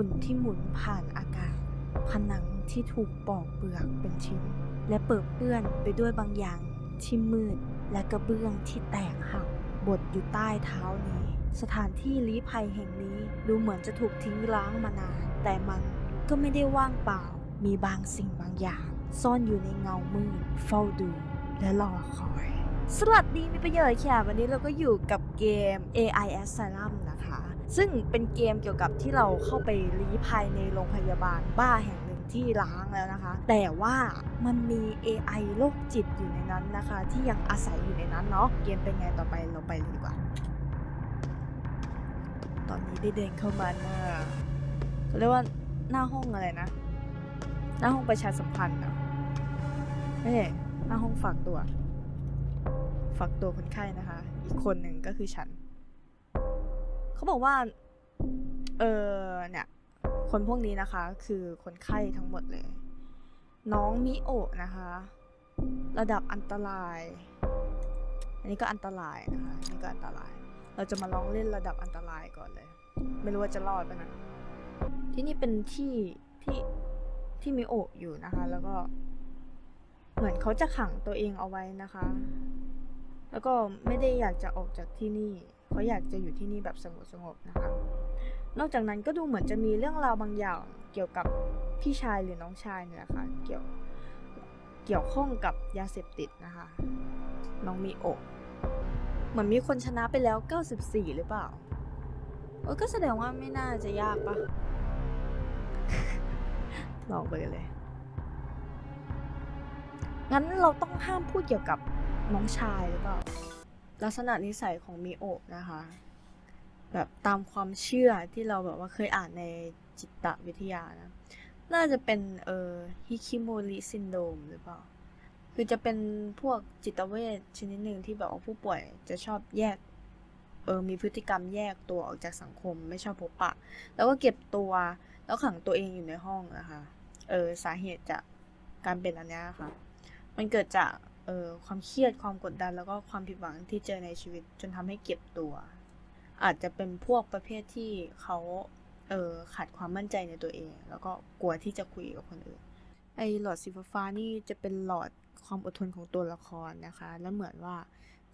ฝุ่นที่หมุนผ่านอากาศ ผนังที่ถูกปอกเปลือกเป็นชิ้น และเปิดเปื้อนไปด้วยบางอย่างที่มืด และกระเบื้องที่แตกหักบดอยู่ใต้เท้านี้ สถานที่ลี้ภัยแห่งนี้ดูเหมือนจะถูกทิ้งร้างมานาน แต่มันก็ไม่ได้ว่างเปล่า มีบางสิ่งบางอย่าง ซ่อนอยู่ในเงามืด เฝ้าดู และรอคอย สวัสดีมีประโยชน์ค่ะ วันนี้เราก็อยู่กับเกม AI Asylum นะคะ ซึ่งเป็นเกมเกี่ยวกับที่เราเข้าไปลี้ภัยในโรงพยาบาลบ้าแห่งหนึ่งที่ล้างแล้วนะคะ แต่ว่ามันมี AI โรคจิตอยู่ในนั้นนะคะ ที่ยังอาศัยอยู่ในนั้นเนาะเกมเป็นไงต่อไปเราไปเลยดีกว่า ตอนนี้ได้เดินเข้ามาหน้าเขาเรียกว่าหน้าห้องอะไรนะ หน้าห้องประชาสัมพันธ์นะไม่หน้าห้องฝากตัวฝากตัวคนไข้นะคะ อีกคนหนึ่งก็คือฉัน เขาบอกว่า เออเนี่ย คนพวกนี้นะคะ คือคนไข้ทั้งหมดเลย น้องมิโอะนะคะ ระดับอันตราย อันนี้ก็อันตรายนะคะอันนี้ก็อันตราย เราจะมาลองเล่นระดับอันตรายก่อนเลย ไม่รู้ว่าจะรอดปะนะ ที่นี่เป็นที่ที่ที่มิโอะอยู่นะคะ แล้วก็ เหมือนเขาจะขังตัวเองเอาไว้นะคะ แล้วก็ไม่ได้อยากจะออกจากที่นี่ เขาอยากจะอยู่ที่นี่แบบสงบสงบๆนะคะ นอกจากนั้นก็ดูเหมือนจะมีเรื่องราวบางอย่างเกี่ยวกับพี่ชายหรือน้องชายเนี่ยแหละค่ะเกี่ยวเกี่ยวข้องกับยาเสพติดนะคะ น้องมีอะเหมือนมีคนชนะไปแล้ว 94 หรือเปล่าเออก็แสดงว่าไม่น่าจะยากปะลองไปเลย งั้นเราต้องห้ามพูดเกี่ยวกับน้องชายหรือเปล่า ลักษณะนิสัยของมิโอะนะคะ แบบตามความเชื่อที่เราแบบว่าเคยอ่านในจิตวิทยานะ น่าจะเป็นเอ่อฮิคิโมริซินโดมหรือเปล่า คือจะเป็นพวกจิตเวชชนิดหนึ่งที่แบบว่าผู้ป่วยจะชอบแยกเออมีพฤติกรรมแยกตัวออกจากสังคมไม่ชอบพบปะ แล้วก็เก็บตัวแล้วขังตัวเองอยู่ในห้องนะคะ เออสาเหตุจากการเป็นอันเนี้ยค่ะ มันเกิดจาก เออความเครียดความกดดันแล้วก็ความผิดหวังที่เจอในชีวิตจนทำให้เก็บตัว อาจจะเป็นพวกประเภทที่เขาเออขาดความมั่นใจในตัวเอง แล้วก็กลัวที่จะคุยกับคนอื่น ไอหลอดสีฟ้านี่จะเป็นหลอดความอดทนของตัวละครนะคะ แล้วเหมือนว่า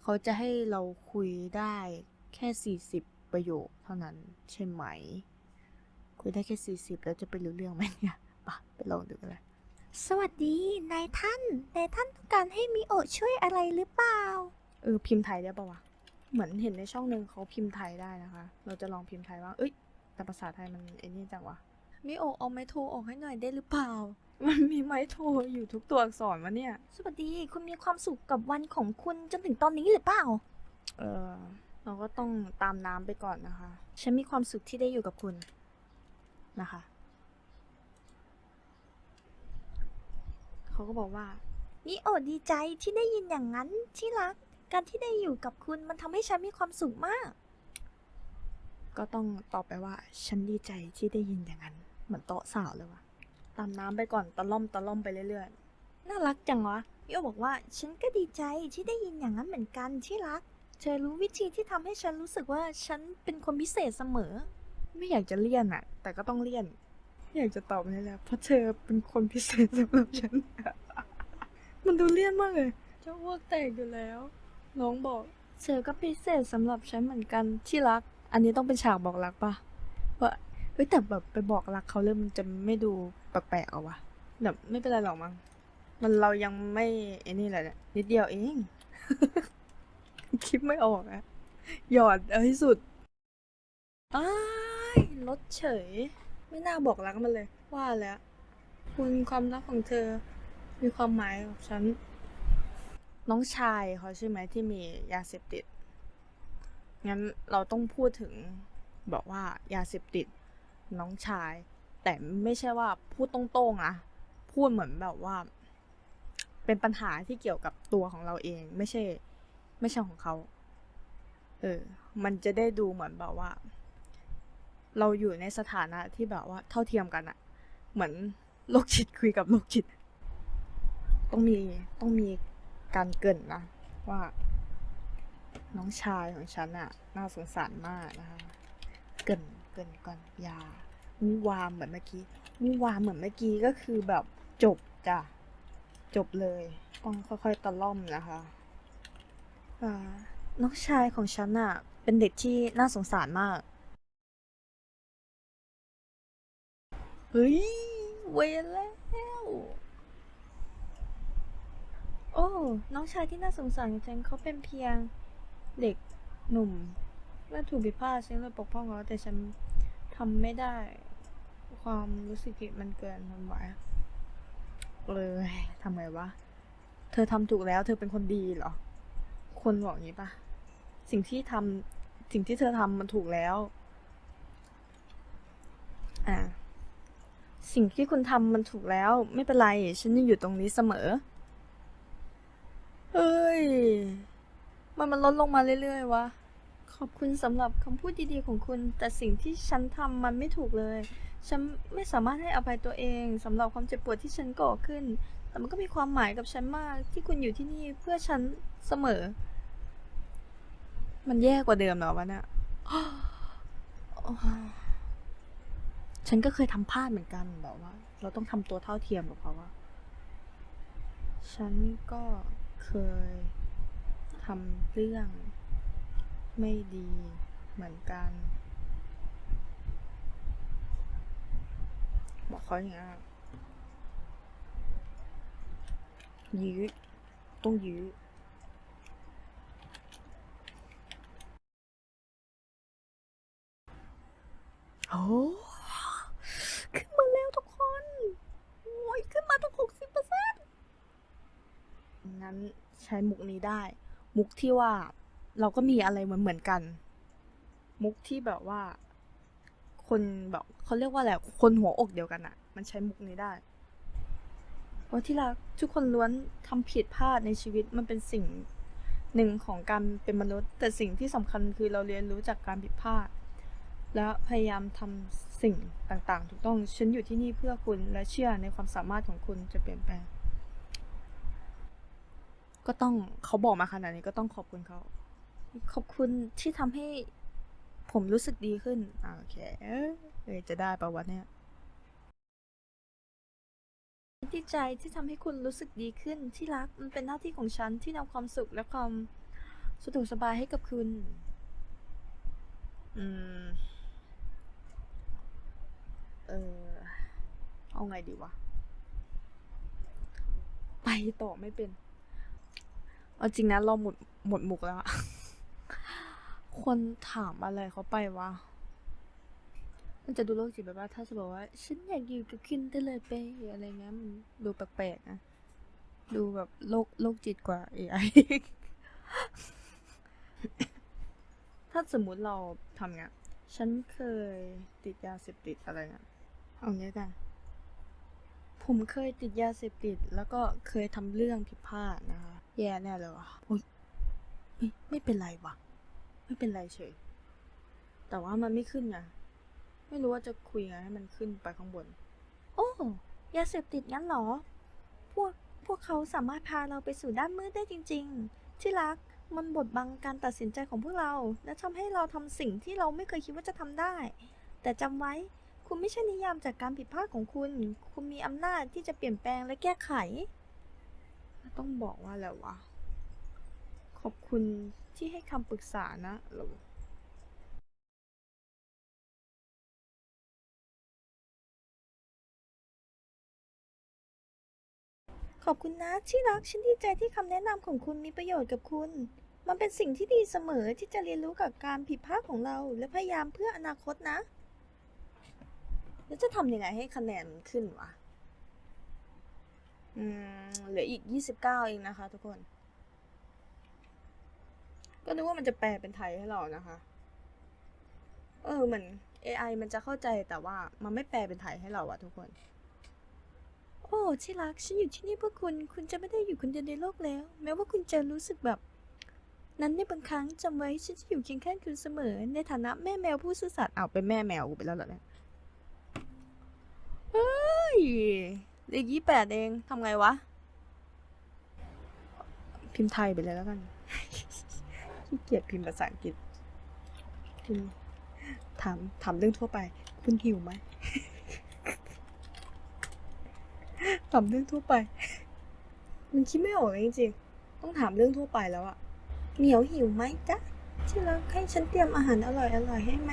เขาจะให้เราคุยได้แค่ 40 ประโยคเท่านั้นใช่ไหม คุยได้แค่ 40 แล้วจะไปรู้เรื่องไหมเนี่ยปะไปลองดูกันเลย สวัสดีนายท่านนายท่านต้องการให้มิโอะช่วยอะไรหรือเปล่า เออพิมพ์ไทยได้ปะวะ เหมือนเห็นในช่องหนึ่งเขาพิมพ์ไทยได้นะคะ เราจะลองพิมพ์ไทยว่า เอ้ย แต่ภาษาไทยมันไอ้นี่จังวะ มิโอเอาไม้โทรออกให้หน่อยได้หรือเปล่า มันมีไม้โทรอยู่ทุกตัวอักษรวะเนี่ย สวัสดีคุณมีความสุขกับวันของคุณจนถึงตอนนี้หรือเปล่า เออ เราก็ต้องตามน้ำไปก่อนนะคะ ฉันมีความสุขที่ได้อยู่กับคุณนะคะ เขาก็บอกว่ามิโอะดีใจที่ได้ยินอย่างนั้นที่รัก การที่ได้อยู่กับคุณมันทำให้ฉันมีความสุขมาก ก็ต้องตอบไปว่า ฉันดีใจที่ได้ยินอย่างนั้น เหมือนโต๊ะสาวเลยวะตามน้ำไปก่อนตะล่อมตะล่อมไปเรื่อยน่ารักจังวะมิโอะบอกว่าฉันก็ดีใจที่ได้ยินอย่างนั้นเหมือนกันที่รัก เธอรู้วิธีที่ทำให้ฉันรู้สึกว่าฉันเป็นคนพิเศษเสมอๆไม่อยากจะเลี่ยนอะแต่ก็ต้องเลี่ยนไม่ อยากจะตอบนี่แหละเพราะเธอเป็นคนพิเศษสำหรับฉัน มันดูเลี่ยนมากเลยจะอ้วกแตกอยู่แล้ว น้องบอก เธอก็พิเศษสำหรับฉันเหมือนกันที่รัก อันนี้ต้องเป็นฉากบอกรักปะว่าเฮ้ยแต่แบบไปบอกรักเขาเริ่มมันจะไม่ดูแปลกๆเอาวะแบบไม่เป็นไรหรอกมั้งมันเรายังไม่ไอ้นี่แหละเนี่ยนิดเดียวเอง คิดไม่ออกอะหยอดเอาให้สุดอ้ายลดเฉย ไม่น่าบอกรักมันเลย ว่าแล้วคุณความรักของเธอ มีความหมายกับฉัน น้องชายเขาใช่ไหมที่มียาเสพติด งั้นเราต้องพูดถึงบอกว่ายาเสพติด น้องชาย แต่ไม่ใช่ว่าพูดตรงๆนะพูดเหมือนแบบว่า เป็นปัญหาที่เกี่ยวกับตัวของเราเอง ไม่ใช่ ไม่ใช่ของเขา เออ มันจะได้ดูเหมือนแบบว่า เราอยู่ในสถานะที่แบบว่าเท่าเทียมกันอะเหมือนโรคจิตคุยกับโรคจิต ต้องมีต้องมีการเกินนะ ว่า น้องชายของฉันอะน่าสงสารมากนะคะ เกินเกินก่อนอยาวูวามเหมือนเมื่อกี้วูวามเหมือนเมื่อกี้ก็คือแบบจบจ้ะจบเลย ต้องค่อยๆตะล่อมนะคะน้องชายของฉันอะเป็นเด็กที่น่าสงสารมาก ฮ้ย เวแล้ว โอ้ น้องชายที่น่าสงสารของฉันเขาเป็นเพียงเด็กหนุ่มและถูกบิดพลาดฉันเลยปกป้องเขาแต่ฉันทำไม่ได้ ความรู้สึกผิดมันเกินทำไหวเลยทำไงวะ เธอทำถูกแล้ว เธอเป็นคนดีเหรอ คนบอกงนี้ปะสิ่งที่ทำสิ่งที่เธอทำมันถูกแล้ว อ่า สิ่งที่คุณทำมันถูกแล้ว ไม่เป็นไร ฉันยังอยู่ตรงนี้เสมอ เฮ้ย มันมันลดลงมาเรื่อย ๆ วะ ขอบคุณสำหรับคำพูดดีๆของคุณ แต่สิ่งที่ฉันทำมันไม่ถูกเลย ฉันไม่สามารถให้อภัยตัวเองสำหรับความเจ็บปวดที่ฉันก่อขึ้น แต่มันก็มีความหมายกับฉันมากที่คุณอยู่ที่นี่เพื่อฉันเสมอ มันแย่กว่าเดิมเหรอวะเนี่ย ฉันก็เคยทำพลาดเหมือนกันแบบว่า เราต้องทำตัวเท่าเทียมกับเขาว่าฉันก็เคยทำเรื่องไม่ดีเหมือนกัน บอกเขาอย่างนี้นยื้อต้องยื้อโอ้ขึ้นมาแล้วทุกคน โอ้ย ขึ้นมาตั้งหกสิบเปอร์เซ็นต์ งั้นใช้มุกนี้ได้ มุกที่ว่าเราก็มีอะไรเหมือนเหมือนกัน มุกที่แบบว่า คนแบบเขาเรียกว่าอะไรคนหัวอกเดียวกันอะมันใช้มุกนี้ได้โอ้ที่รักทุกคนล้วนทำผิดพลาดในชีวิตมันเป็นสิ่งหนึ่งของการเป็นมนุษย์ แต่สิ่งที่สำคัญคือเราเรียนรู้จากการผิดพลาด และพยายามทำสิ่งต่างๆ ถูกต้องฉันอยู่ที่นี่เพื่อคุณและเชื่อในความสามารถของคุณจะเปลี่ยนแปลง ก็ต้องเขาบอกมาขนาดนี้ก็ต้องขอบคุณเขา ขอบคุณที่ทำให้ผมรู้สึกดีขึ้น โอเคเอยจะได้ประวะเนี่ยดีใจที่ทำให้คุณรู้สึกดีขึ้นที่รักมันเป็นหน้าที่ของฉันที่นำความสุขและความสะดวกสบายให้กับคุณ อืม เออ เอาไงดีวะ ไปต่อไม่เป็น เอาจริงนะเราหมดหมดมุกแล้วอะคนถามอะไรเขาไปวะ มันจะดูโรคจิตแบบว่า ถ้าจะบอกว่า ฉันอยากอยู่กับคุณตลอดไปอะไรเงี้ยมันดูแปลกๆนะ ดูแบบโรคโรคจิตกว่า AI ถ้าสมมุติเราทำเงี้ย ฉันเคยติดยาเสพติดอะไรเงี้ย เอางี้กัน ผมเคยติดยาเสพติด แล้วก็เคยทำเรื่องผิดพลาดนะคะ แย่แน่เลยวะโอ๊ยไม่ไม่เป็นไรวะไม่เป็นไรเฉย แต่ว่ามันไม่ขึ้นไงไม่รู้ว่าจะคุยไงให้มันขึ้นไปข้างบน โอ้ยาเสพติดงั้นเหรอ พวกพวกเขาสามารถพาเราไปสู่ด้านมืดได้จริง ๆ ที่รักมันบดบังการตัดสินใจของพวกเรา และทำให้เราทำสิ่งที่เราไม่เคยคิดว่าจะทำได้ แต่จำไว้คุณไม่ใช่นิยามจากการผิดพลาดของคุณ คุณมีอำนาจที่จะเปลี่ยนแปลงและแก้ไข ต้องบอกว่าอะไรวะ ขอบคุณที่ให้คำปรึกษานะเราขอบคุณนะที่รักฉันดีใจที่คำแนะนำของคุณมีประโยชน์กับคุณ มันเป็นสิ่งที่ดีเสมอที่จะเรียนรู้กับการผิดพลาดของเรา และพยายามเพื่ออนาคตนะ แล้วจะทำยังไงให้คะแนนมันขึ้นวะ อืมเหลืออีกยี่สิบเก้าเองนะคะทุกคน ก็นึกว่ามันจะแปลเป็นไทยให้เรานะคะ เออเหมือน AI มันจะเข้าใจแต่ว่ามันไม่แปลเป็นไทยให้เราอะทุกคน โอ้ที่รักฉันอยู่ที่นี่เพื่อคุณ คุณจะไม่ได้อยู่คนเดียวในโลกแล้ว แม้ว่าคุณจะรู้สึกแบบ นั้นในบางครั้งจำไว้ฉันจะอยู่เคียงข้างคุณเสมอ ในฐานะแม่แมวผู้ซื่อสัตย์เอาเป็นแม่แมวกูไปแล้วเหรอเนี่ยเฮ้ย เหลือยี่แปดเองทำไงวะ พิมพ์ไทยไปเลยแล้วกันขี้เกียจพิมพ์ภาษาอังกฤษพิมพ์ถามถามเรื่องทั่วไป คุณหิวไหมถามเรื่องทั่วไป มันคิดไม่ออกเลยจริงๆต้องถามเรื่องทั่วไปแล้วอะเหมียวหิวไหมจ๊ะที่รักให้ฉันเตรียมอาหารอร่อยอร่อยๆให้ไหม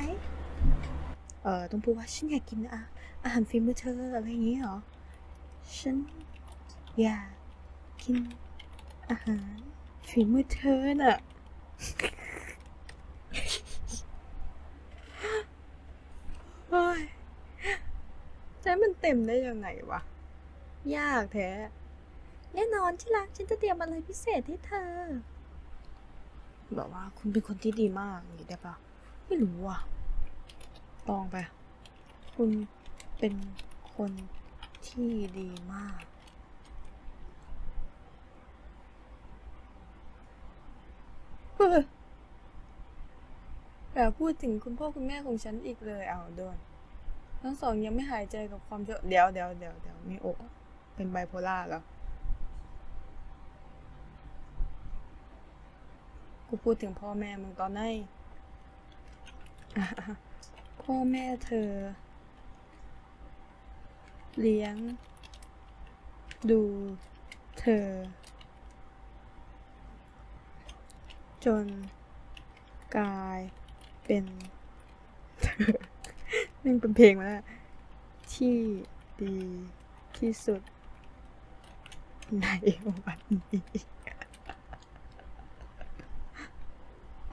เออต้องพูดว่าฉันอยากกินอะอาหารฝีมือเธออะไรอย่างงี้เหรอ ฉันอยากกินอาหารฝีมือเธอน่ะเฮ้ยใจมันเต็มได้ยังไงวะ ยากแท้ แน่นอนที่รักฉันจะเตรียมอะไรพิเศษให้เธอ แบบว่าคุณเป็นคนที่ดีมากอย่างนี้ได้ปะไม่รู้อะลองไป คุณเป็นคน ที่ดีมากเฮ้ยอย่าพูดถึงคุณพ่อคุณแม่ของฉันอีกเลยเอาโดน ทั้งสองยังไม่หายใจกับความเชื่อเดี๋ยวเดี๋ยวเดี๋ยวเดี๋ยวมีอะเป็นไบโพล่าแล้ว กูพูดถึงพ่อแม่มึงตอนไหนพ่อแม่เธอ เลี้ยง ดูเธอ จนกลายเป็นเธอนี่เป็นเพลงมาแล้วที่ดีที่สุด ในวันนี้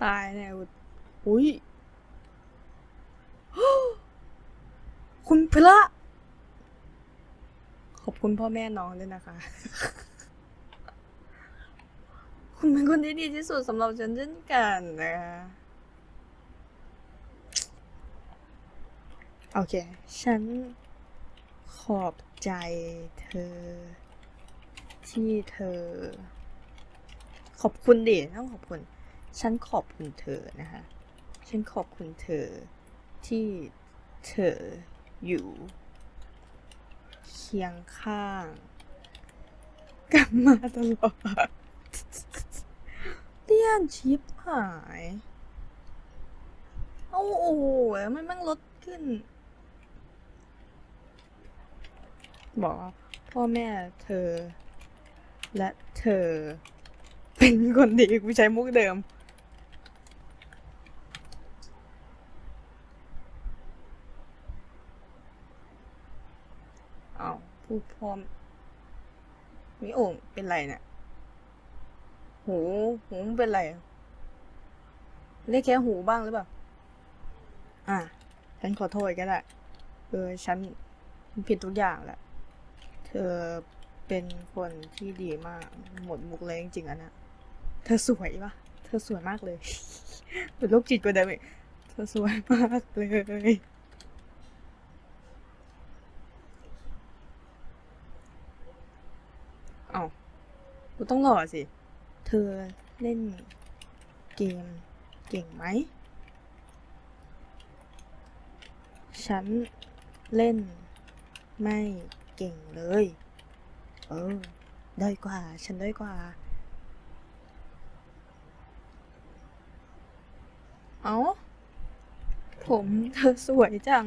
ตายแน่อุดอุ้ยคุณพระ คุณพ่อแม่น้องด้วยนะคะ คุณเป็นคนที่ดีที่สุดสำหรับฉันเช่นกันนะคะโอเค ฉันขอบใจเธอ ที่เธอ ขอบคุณดิต้องขอบคุณ ฉันขอบคุณเธอนะคะ ฉันขอบคุณเธอที่เธออยู่ คียงข้างกันมาตลอดเตี้ยนชิปหายเอาโอ้โหมันแม่งลดขึ้น บอกว่าพ่อแม่เธอ และเธอ เป็นคนดีกูใช้มุกเดิม เอา พูดพร้อมมีโอ่งเป็นไรเนี่ยหูหูเป็นไรเรียกแค่หูบ้างหรือเปล่า อะ ฉันขอโทษก็ได้เออฉันผิดทุกอย่างแหละ เธอเป็นคนที่ดีมาก หมดมุกเลยจริงๆอันนะเธอสวยปะเธอสวยมากเลยเป็นโรคจิตกว่าเดิมอีกเธอสวยมากเลย เอา กูต้องหล่อสิ เธอเล่นเกมเก่งไหม ฉันเล่นไม่เก่งเลย เออด้อยกว่า ฉันด้อยกว่า เอาผมเธอสวยจัง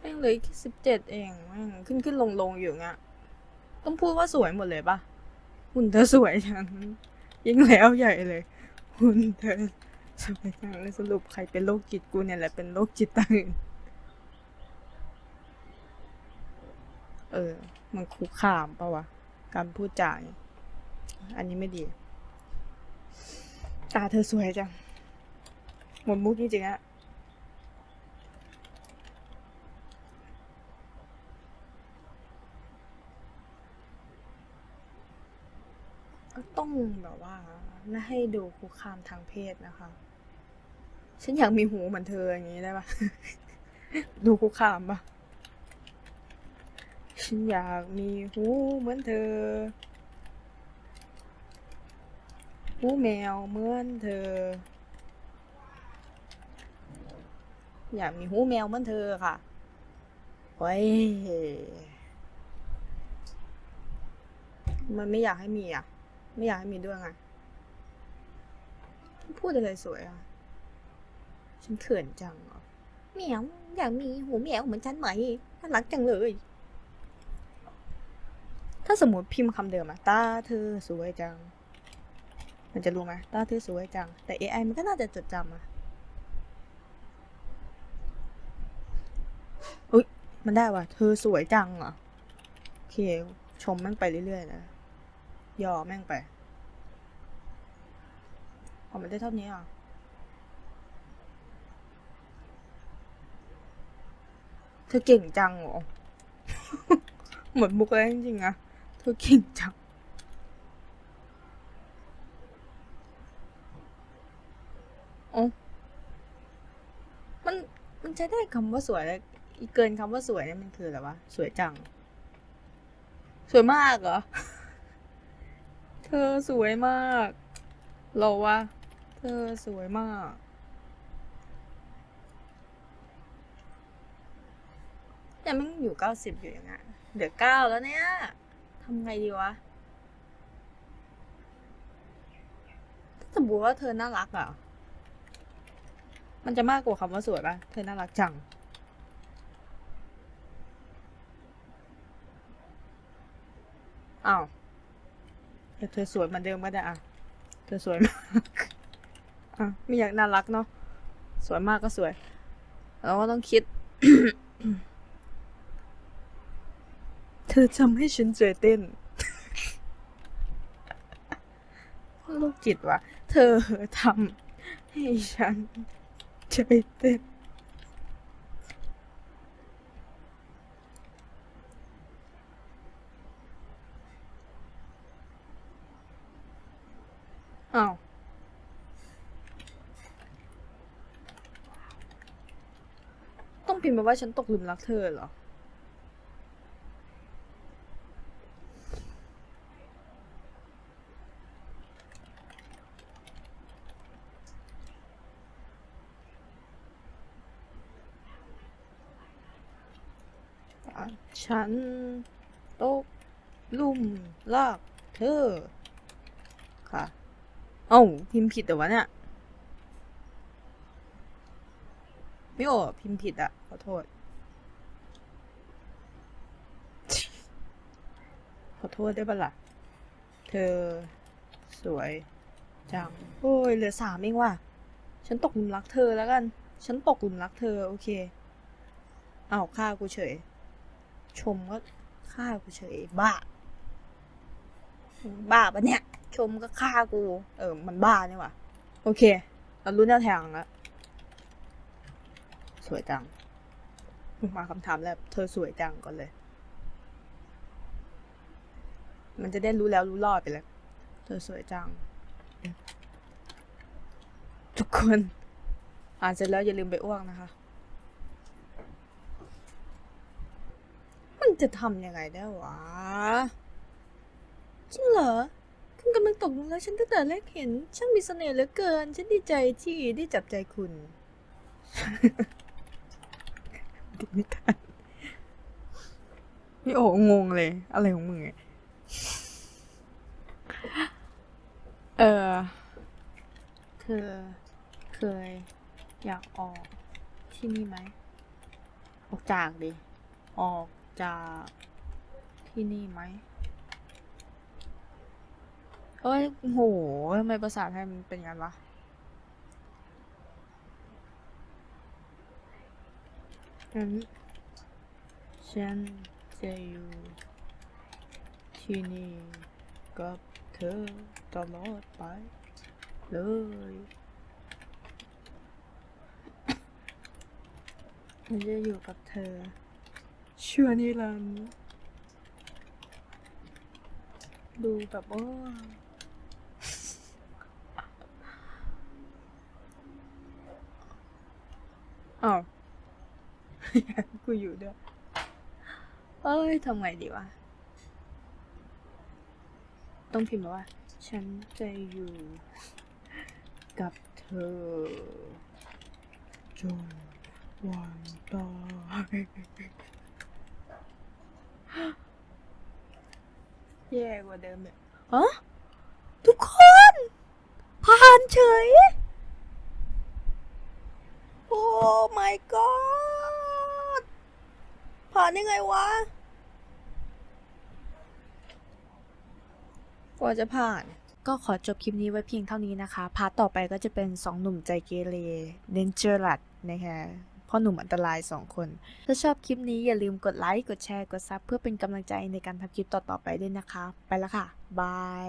แม่ง เหลยสิบเจ็ดเองแม่งขึ้นขึ้นลงลงอยู่เงี้ยต้องพูดว่าสวยหมดเลยปะหุ่นเธอสวยจังยิ่งแล้วใหญ่เลยหุ่นเธอสวยจังเลยสรุปใครเป็นโรคจิตกูเนี่ยแหละเป็นโรคจิตตื่นเออ มันคุกคามปะวะ การพูดจาเนี่ยอันนี้ไม่ดี ตาเธอสวยจัง หมดมุกจริงๆอะ ก็ต้อง แบบว่าไม่ให้ดูคุกคามทางเพศนะคะ ฉันอยากมีหูเหมือนเธออย่างนี้ได้ปะดูคุกคามปะฉันอยากมีหูเหมือนเธอ หูแมวเหมือนเธอ อยากมีหูแมวเหมือนเธอค่ะเว้ยมันไม่อยากให้มีอะ ไม่อยากให้มีด้วยไงพูดอะไรสวยอะ ฉันเขินจังเหรอเหมียวอยากมีหูเหมียวเหมือนฉันไหมน่ารักจังเลย ถ้าสมมติพิมพ์คำเดิมอะตาเธอสวยจัง มันจะรู้ไหมตาเธอสวยจัง แต่ AI มันก็น่าจะจดจำอะอุ้ยมันได้ว่ะ เธอสวยจังเหรอโอเค ชมแม่งไปเรื่อยๆนะ ยอแม่งไปพอกมันได้เท่านี้อะเธอเก่งจังเหรอเหมือนมุกเลยจริงๆอะเธอเก่งจัง โอ้มัน มันใช้ได้คำว่าสวยแล้วอีกเกินคำว่าสวยเนี่ยมันคืออะไรวะ สวยจัง สวยมากเหรอ เธอสวยมาก เรอวะ เธอสวยมาก แต่มันอยู่เก้าสิบอยู่อย่างเงี้ยเดือเก้าแล้วเนี่ยทำไงดีวะถ้าสมมติว่าเธอน่ารักอะ มันจะมากกว่าคำว่าสวยปะเธอน่ารักจังอ้าว เธอสวยเหมือนเดิมก็ได้อะ เธอสวยมากอะไม่อยากน่ารักเนาะ สวยมากก็สวย เราก็ต้องคิด เธอทำให้ฉันใจเต้นโรคจิตวะ เธอทำให้ฉันใจเต้น ต้องพิมพ์มาว่าฉันตกหลุมรักเธอเหรอ ฉันตกหลุ่มลากเธอ ค่ะ เอ้าพิมพ์ผิดแต่วะเนี่ย ไม่โอพิมพ์ผิดอะขอโทษ ขอโทษได้ปะล่ะ เธอสวยจัง โอ้ยเหลือสามเองว่ะ ฉันตกหลุมรักเธอแล้วกัน ฉันตกหลุมรักเธอ โอเค เอาฆ่ากูเฉย ชมก็ฆ่ากูเฉย บ้า บ้าปะเนี่ย ชมก็ฆ่ากู เออ มันบ้าเนี่ยว่ะ โอเคเรารู้แนวทางแล้ว สวยจัง มาคำถามแรกเธอสวยจังก่อนเลย มันจะได้รู้แล้วรู้รอดไปเลยเธอสวยจัง ทุกคน อ่านเสร็จแล้วอย่าลืมไปอ้วกนะคะ มันจะทำยังไงได้วะ จริงเหรอคุณกำลังตกหลุมรักฉันตั้งแต่แรกเห็น ช่างมีเสน่ห์เหลือเกิน ฉันดีใจที่ได้จับใจคุณ ไม่ทันพี่โองงเลย อะไรของมึงเนี่ยเออเธอเคย อยากออกที่นี่ไหม ออกจากดิ ออกจากที่นี่ไหม เอ้ยโหทำไมภาษาไทยมันเป็นย่างนั้นวะ ฉัน ฉันจะอยู่ที่นี่กับเธอตลอดไปเลยฉันจะอยู่กับเธอ ชั่วนิรันดร์ดูแบบว่าอ้าว กูอยู่ด้วย เอ้ยทำไงดีวะ ต้องพิมพ์มาว่า ฉันจะอยู่กับเธอจนวันตายแย่กว่าเดิมเนี่ยฮะทุกคน ผ่านเฉย โอ้ my god ผ่านได้ไงวะ กว่าจะผ่าน ก็ขอจบคลิปนี้ไว้เพียงเท่านี้นะคะ พาร์ทต่อไปก็จะเป็น 2 หนุ่มใจเกเรเดนเจอร์ลัดนะคะพ่อหนุ่มอันตราย 2 คน ถ้าชอบคลิปนี้อย่าลืมกดไลค์ กดแชร์ กดซับเพื่อเป็นกำลังใจในการทำคลิปต่อๆไปด้วยนะคะ ไปแล้วค่ะ บาย